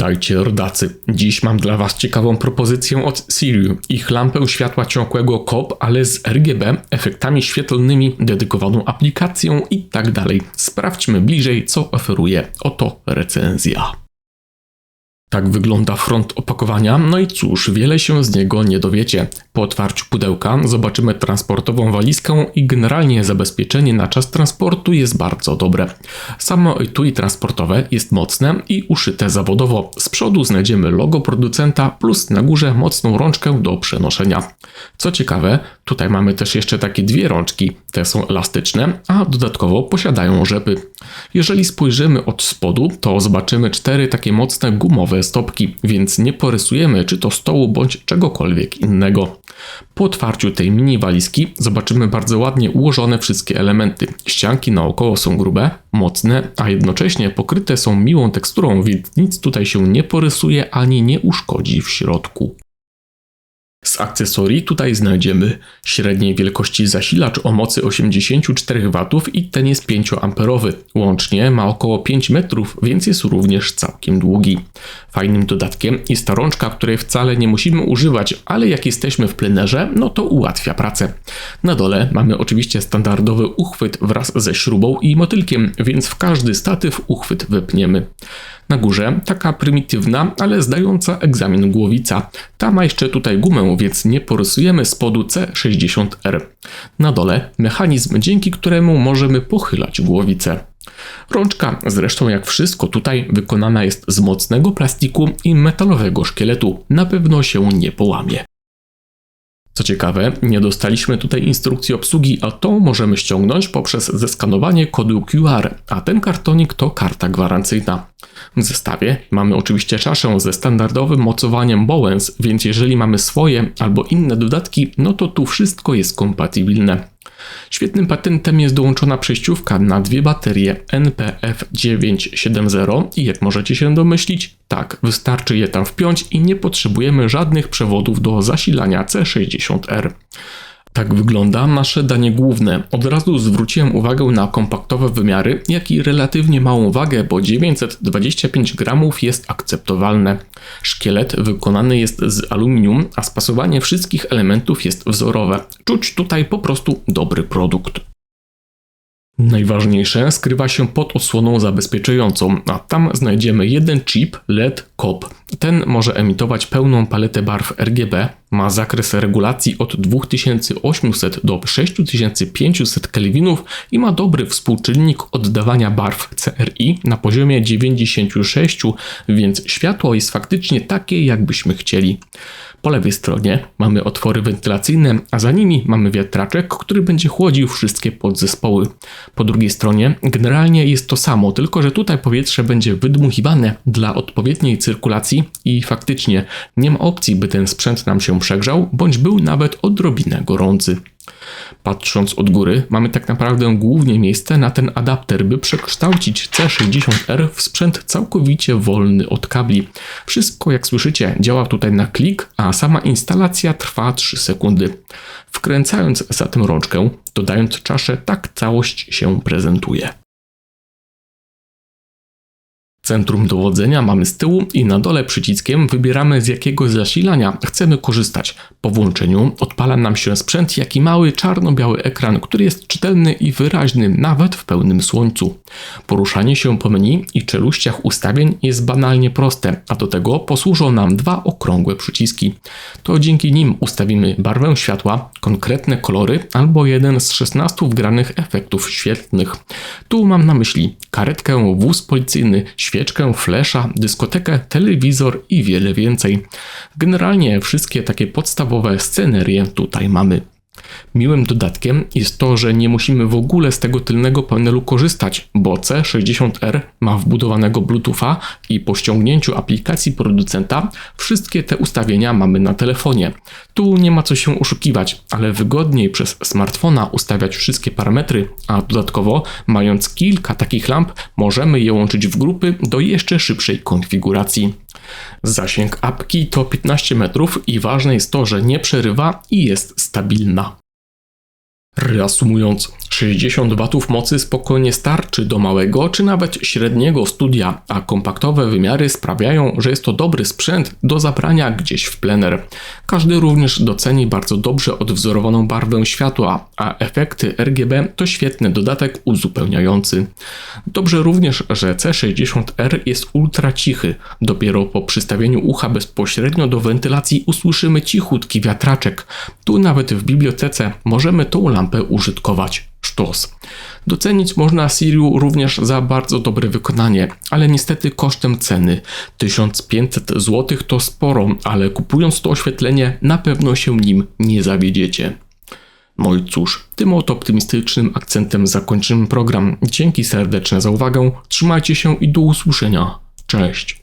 Witajcie rodacy. Dziś mam dla Was ciekawą propozycję od Siriu. Ich lampę światła ciągłego COP, ale z RGB, efektami świetlnymi, dedykowaną aplikacją i tak. Sprawdźmy bliżej, co oferuje. Oto recenzja. Tak wygląda front opakowania, no i cóż, wiele się z niego nie dowiecie. Po otwarciu pudełka zobaczymy transportową walizkę i generalnie zabezpieczenie na czas transportu jest bardzo dobre. Samo etui transportowe jest mocne i uszyte zawodowo. Z przodu znajdziemy logo producenta plus na górze mocną rączkę do przenoszenia. Co ciekawe, tutaj mamy też jeszcze takie dwie rączki, te są elastyczne, a dodatkowo posiadają rzepy. Jeżeli spojrzymy od spodu, to zobaczymy cztery takie mocne gumowe stopki, więc nie porysujemy czy to stołu bądź czegokolwiek innego. Po otwarciu tej mini walizki zobaczymy bardzo ładnie ułożone wszystkie elementy. Ścianki naokoło są grube, mocne, a jednocześnie pokryte są miłą teksturą, więc nic tutaj się nie porysuje ani nie uszkodzi w środku. Z akcesorii tutaj znajdziemy średniej wielkości zasilacz o mocy 84 W i ten jest 5 amperowy. Łącznie ma około 5 metrów, więc jest również całkiem długi. Fajnym dodatkiem jest ta rączka, której wcale nie musimy używać, ale jak jesteśmy w plenerze, no to ułatwia pracę. Na dole mamy oczywiście standardowy uchwyt wraz ze śrubą i motylkiem, więc w każdy statyw uchwyt wypniemy. Na górze taka prymitywna, ale zdająca egzamin głowica. Ta ma jeszcze tutaj gumę, więc nie porysujemy spodu C60R. Na dole mechanizm, dzięki któremu możemy pochylać głowicę. Rączka, zresztą jak wszystko tutaj, wykonana jest z mocnego plastiku i metalowego szkieletu. Na pewno się nie połamie. Co ciekawe, nie dostaliśmy tutaj instrukcji obsługi, a to możemy ściągnąć poprzez zeskanowanie kodu QR, a ten kartonik to karta gwarancyjna. W zestawie mamy oczywiście czaszę ze standardowym mocowaniem Bowens, więc jeżeli mamy swoje albo inne dodatki, no to tu wszystko jest kompatybilne. Świetnym patentem jest dołączona przejściówka na dwie baterie NPF970 i jak możecie się domyślić, tak, wystarczy je tam wpiąć i nie potrzebujemy żadnych przewodów do zasilania C60R. Tak wygląda nasze danie główne. Od razu zwróciłem uwagę na kompaktowe wymiary, jak i relatywnie małą wagę, bo 925 gramów jest akceptowalne. Szkielet wykonany jest z aluminium, a spasowanie wszystkich elementów jest wzorowe. Czuć tutaj po prostu dobry produkt. Najważniejsze skrywa się pod osłoną zabezpieczającą, a tam znajdziemy jeden chip LED COP. Ten może emitować pełną paletę barw RGB, ma zakres regulacji od 2800 do 6500 kelwinów i ma dobry współczynnik oddawania barw CRI na poziomie 96, więc światło jest faktycznie takie, jakbyśmy chcieli. Po lewej stronie mamy otwory wentylacyjne, a za nimi mamy wiatraczek, który będzie chłodził wszystkie podzespoły. Po drugiej stronie generalnie jest to samo, tylko że tutaj powietrze będzie wydmuchiwane dla odpowiedniej cyrkulacji i faktycznie nie ma opcji, by ten sprzęt nam się przegrzał, bądź był nawet odrobinę gorący. Patrząc od góry, mamy tak naprawdę głównie miejsce na ten adapter, by przekształcić C60R w sprzęt całkowicie wolny od kabli. Wszystko, jak słyszycie, działa tutaj na klik, a sama instalacja trwa 3 sekundy. Wkręcając zatem rączkę, dodając czaszę, tak całość się prezentuje. Centrum dowodzenia mamy z tyłu i na dole przyciskiem wybieramy z jakiego zasilania chcemy korzystać. Po włączeniu odpala nam się sprzęt, jak i mały czarno-biały ekran, który jest czytelny i wyraźny nawet w pełnym słońcu. Poruszanie się po menu i czeluściach ustawień jest banalnie proste, a do tego posłużą nam dwa okrągłe przyciski. To dzięki nim ustawimy barwę światła, konkretne kolory albo jeden z 16 wgranych efektów świetlnych. Tu mam na myśli karetkę, wóz policyjny, świeczkę, flesza, dyskotekę, telewizor i wiele więcej. Generalnie wszystkie takie podstawowe scenerie tutaj mamy. Miłym dodatkiem jest to, że nie musimy w ogóle z tego tylnego panelu korzystać, bo C60R ma wbudowanego Bluetootha i po ściągnięciu aplikacji producenta wszystkie te ustawienia mamy na telefonie. Tu nie ma co się oszukiwać, ale wygodniej przez smartfona ustawiać wszystkie parametry, a dodatkowo mając kilka takich lamp możemy je łączyć w grupy do jeszcze szybszej konfiguracji. Zasięg apki to 15 metrów i ważne jest to, że nie przerywa i jest stabilna. Reasumując, 60 W mocy spokojnie starczy do małego czy nawet średniego studia, a kompaktowe wymiary sprawiają, że jest to dobry sprzęt do zabrania gdzieś w plener. Każdy również doceni bardzo dobrze odwzorowaną barwę światła, a efekty RGB to świetny dodatek uzupełniający. Dobrze również, że C60R jest ultra cichy. Dopiero po przystawieniu ucha bezpośrednio do wentylacji usłyszymy cichutki wiatraczek. Tu nawet w bibliotece możemy tą lampę użytkować. Sztos. Docenić można Siriu również za bardzo dobre wykonanie, ale niestety kosztem ceny. 1500 zł to sporo, ale kupując to oświetlenie na pewno się nim nie zawiedziecie. No i cóż, tym oto optymistycznym akcentem zakończymy program. Dzięki serdeczne za uwagę, trzymajcie się i do usłyszenia. Cześć.